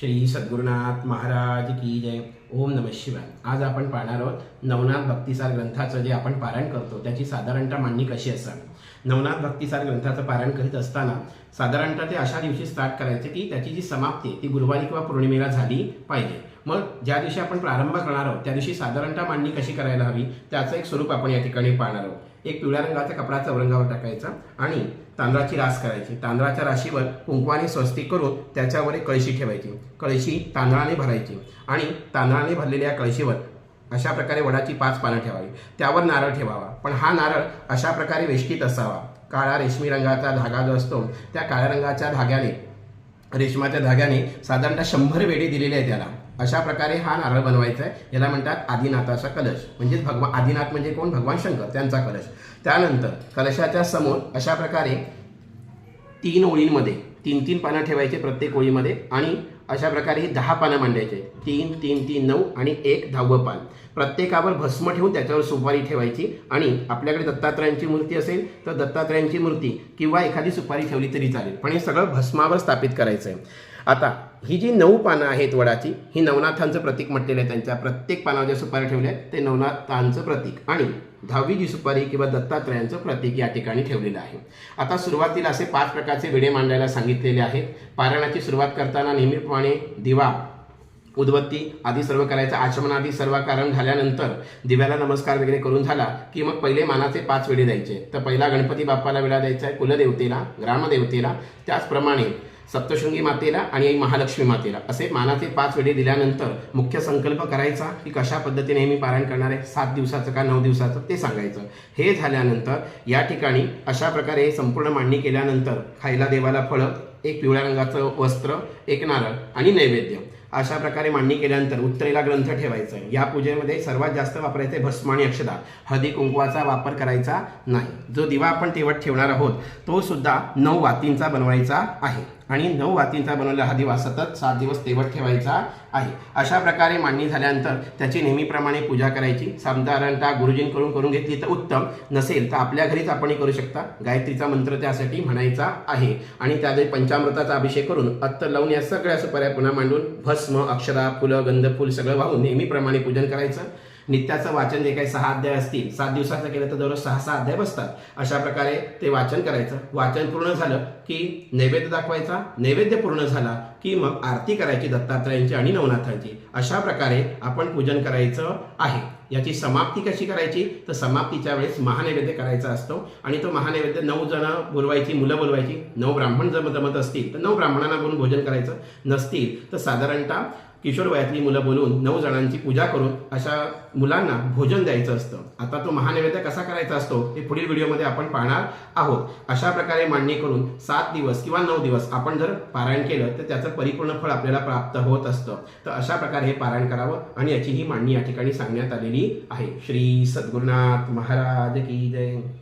श्री सद्गुरुनाथ महाराज की जय. ओम नम शिवाय. आज आपण पाहणार आहोत नवनाथ भक्तिसार ग्रंथाचं जे आपण पारायण करतो त्याची साधारणतः मांडणी कशी असावी नवनाथ भक्तिसार ग्रंथाचं पारायण करीत असताना साधारणतः ते अशा दिवशी स्टार्ट करायचे की त्याची जी समाप्ती आहे ती गुरुवारी किंवा पौर्णिमेला झाली पाहिजे. मग ज्या दिवशी आपण प्रारंभ करणार आहोत त्या दिवशी साधारणतः मांडणी कशी करायला हवी त्याचं एक स्वरूप आपण या ठिकाणी पाहणार आहोत. एक पिवळ्या रंगाचा कपडा चौरंगावर टाकायचा आणि तांदळाची रास करायची. तांदळाच्या राशीवर कुंकवाने स्वस्तिक करून त्याच्यावर एक कळशी ठेवायची. कळशी तांदळाने भरायची आणि तांदळाने भरलेल्या कळशीवर अशा प्रकारे वडाची पाच पानं ठेवावी. त्यावर नारळ ठेवावा. पण हा नारळ अशा प्रकारे वेष्टीत असावा. काळा रेशमी रंगाचा धागा जो असतो त्या काळ्या रंगाच्या धाग्याने रेशमाच्या धाग्याने साधारणतः शंभर वेडे दिलेले आहे त्याला. अशा प्रकारे हा नारळ बनवायचा आहे. याला म्हणतात आदिनाथाचा कलश. म्हणजेच भगवान आदिनाथ म्हणजे कोण? भगवान शंकर त्यांचा कलश. त्यानंतर कलशाच्या समोर अशा प्रकारे तीन ओळींमध्ये तीन तीन पानं ठेवायचे प्रत्येक ओळीमध्ये आणि अशा प्रकारे ही दहा पानं मांडायचे. तीन तीन तीन नऊ आणि एक दहावं पान. प्रत्येकावर भस्म ठेवून त्याच्यावर सुपारी ठेवायची आणि आपल्याकडे दत्तात्रयांची मूर्ती असेल तर दत्तात्रयांची मूर्ती किंवा एखादी सुपारी ठेवली तरी चालेल. पण हे सगळं भस्मावर स्थापित करायचं आहे आता ही जी नऊ पानं आहेत वडाची ही नवनाथांचं प्रतीक म्हटलेलं आहे त्यांच्या. प्रत्येक पानावर ज्या सुपारी ठेवल्या आहेत ते नवनाथांचं प्रतीक आणि दहावी जी सुपारी किंवा दत्तात्रयांचं प्रतीक या ठिकाणी ठेवलेलं आहे. आता सुरुवातीला असे पाच प्रकारचे विडे मांडायला सांगितलेले आहेत. पारायणाची सुरुवात करताना नेहमीप्रमाणे दिवा उदबत्ती आदी सर्व करायचं. आचमनादी सर्व कारण झाल्यानंतर दिव्याला नमस्कार वगैरे करून झाला की मग पहिले मानाचे पाच वेळे द्यायचे. तर पहिला गणपती बाप्पाला वेळा द्यायचा आहे कुलदेवतेला ग्रामदेवतेला. त्याचप्रमाणे सप्तशृंगी मातेला आणि आई महालक्ष्मी मातेला. असे मानाचे पाच वेळे दिल्यानंतर मुख्य संकल्प करायचा की कशा पद्धतीने मी पारायण करणार आहे? सात दिवसाचं का नऊ दिवसाचं? ते सांगायचं. हे झाल्यानंतर या ठिकाणी अशा प्रकारे संपूर्ण मांडणी केल्यानंतर खायला देवाला फळं एक पिवळ्या रंगाचं वस्त्र एक नारळ आणि नैवेद्य. अशा प्रकारे मांडणी केल्यानंतर उत्तरेला ग्रंथ ठेवायचा आहे. या पूजेमध्ये सर्वात जास्त वापरायचे भस्म आणि अक्षदा. हळदी कुंकवाचा वापर करायचा नाही. जो दिवा आपण तेवट ठेवणार आहोत तो सुद्धा नऊ वातींचा बनवायचा आहे. आणि नऊ वातींचा बनवलेला हा दिवा सतत सात दिवस तेवत ठेवायचा आहे. अशा प्रकारे मांडणी झाल्यानंतर त्याची नेहमीप्रमाणे पूजा करायची. साधारणतः गुरुजींकडून करून घेतली तर उत्तम. नसेल तर आपल्या घरीच आपण करू शकता. गायत्रीचा मंत्र त्यासाठी म्हणायचा आहे. आणि त्यावेळी पंचामृताचा अभिषेक करून अत्तर लावून या सगळ्या सुपाऱ्या पुन्हा मांडून भस्म अक्षरा फुलं गंधफूल सगळं वाहून नेहमीप्रमाणे पूजन करायचं. नित्याचं वाचन जे काही सहा अध्याय असतील सात दिवसाचं केलं तर दररोज सहा सहा अध्याय बसतात. अशा प्रकारे ते वाचन करायचं. वाचन पूर्ण झालं की नैवेद्य दाखवायचा नैवेद्य पूर्ण झाला की मग आरती करायची दत्तात्रयांची आणि नवनाथांची. अशा प्रकारे आपण पूजन करायचं आहे. याची समाप्ती कशी करायची? तर समाप्तीच्या वेळेस महानैवेद्य करायचा असतो आणि तो महानैवेद्य नऊ जण बोलवायची मुलं बोलवायची. नऊ ब्राह्मण जम जमत असतील तर नऊ ब्राह्मणांना बोलून भोजन करायचं. नसतील तर साधारणतः किशोर वयातली मुलं बोलून नऊ जणांची पूजा करून अशा मुलांना भोजन द्यायचं असतं. आता तो महानैवेद्य कसा करायचा असतो ते पुढील व्हिडिओमध्ये आपण पाहणार आहोत. अशा प्रकारे मांडणी करून सात दिवस किंवा नऊ दिवस आपण जर पारायण केलं तर त्याचं परिपूर्ण फळ आपल्याला प्राप्त होत असतं. तर अशा प्रकारे हे पारायण करावं आणि याची ही मांडणी या ठिकाणी सांगण्यात आलेली आहे. श्री सद्गुरुनाथ महाराज की जय.